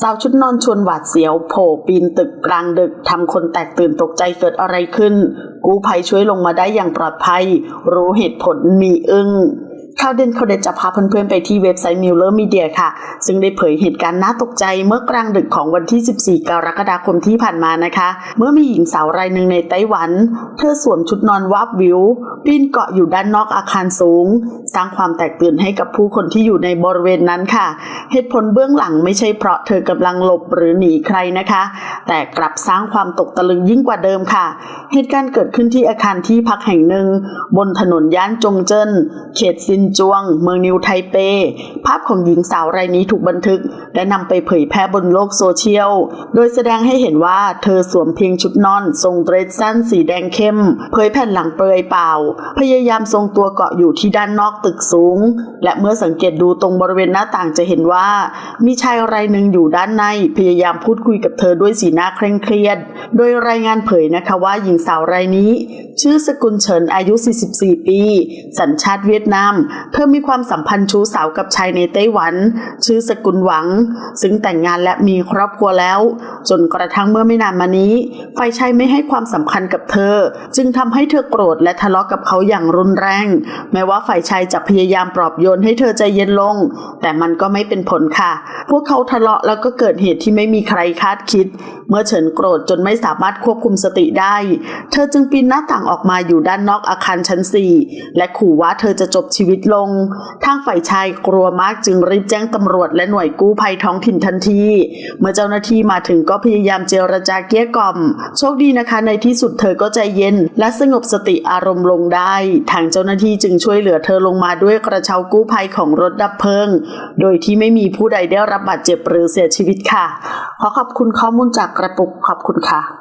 สาวชุดนอนชวนหวาดเสียวโผล่ปีนตึกกลางดึกทำคนแตกตื่นตกใจเกิดอะไรขึ้น กู้ภัยช่วยลงมาได้อย่างปลอดภัย รู้เหตุผลมีอึ้ง ข่าวเด่นเขาวเด็ดจะพาเพื่อนๆไปที่เว็บไซต์มิลเลอร์มีเดียค่ะ ซึ่งได้เผยเหตุการณ์น่าตกใจเมื่อกลางดึกของวันที่ 14 กรกฎาคมที่ผ่านมานะคะ เมื่อมีหญิงสาวรายหนึ่งในไต้หวัน เธอสวมชุดนอนวาบวิว ปีนเกาะอยู่ด้านนอกอาคารสูง สร้างความแตกตื่นให้กับผู้คนที่อยู่ในบริเวณนั้นค่ะ เหตุผลเบื้องหลังไม่ใช่เพราะเธอกำลังหลบหรือหนีใครนะคะ แต่กลับสร้างความตกตะลึงยิ่งกว่าเดิมค่ะ เหตุการณ์เกิดขึ้นที่อาคารที่พักแห่งหนึ่ง บนถนนย่านจงเจิ้นเขตซินจวง เมืองนิวไทเป ภาพของหญิงสาวรายนี้ถูกบันทึก และนำไปเผยแพร่บนโลกโซเชียล โดยแสดงให้เห็นว่าเธอสวมเพียงชุดนอน ทรงเดรสสั้นสีแดงเข้ม เผยแผ่นหลังเปลือยเปล่า พยายามทรงตัวเกาะอยู่ที่ด้านนอกตึกสูง และเมื่อสังเกตดูตรงบริเวณหน้าต่างจะเห็นว่า มีชายรายหนึ่งอยู่ด้านใน พยายามพูดคุยกับเธอด้วยสีหน้าเคร่งเครียด โดยรายงานเผยนะคะว่าหญิงสาวรายนี้ ชื่อสกุลเฉินอายุ 44 ปี สัญชาติเวียดนามเธอมีความสัมพันธ์ชู้สาวกับชายในไต้หวัน ชื่อสกุลหวัง ซึ่งแต่งงานและมีครอบครัวแล้ว จนกระทั่งเมื่อไม่นานมานี้ ฝ่ายชายไม่ให้ความสำคัญกับเธอ จึงทำให้เธอโกรธและทะเลาะกับเขาอย่างรุนแรง แม้ว่าฝ่ายชายจะพยายามปลอบโยนให้เธอใจเย็นลง แต่มันก็ไม่เป็นผลค่ะ พวกเขาทะเลาะแล้วก็เกิดเหตุที่ไม่มีใครคาดคิด เมื่อเฉินโกรธจนไม่สามารถควบคุมสติได้ เธอจึงปีนหน้าต่างออกมาอยู่ด้านนอกอาคารชั้น4และขู่ว่าเธอจะจบชีวิตลง ทางฝ่ายชายกลัวมากจึงรีบแจ้งตำรวจและหน่วยกู้ภัยท้องถิ่นทันที เมื่อเจ้าหน้าที่มาถึงก็พยายามเจรจาเกลี้ยกล่อม โชคดีนะคะในที่สุดเธอก็ใจเย็น และสงบสติอารมณ์ลงได้ ทางเจ้าหน้าที่จึงช่วยเหลือเธอลงมาด้วยกระเช้ากู้ภัยของรถดับเพลิง โดยที่ไม่มีผู้ใดได้รับบาดเจ็บหรือเสียชีวิตค่ะ ขอขอบคุณข้อมูลจากกระปุกขอบคุณค่ะ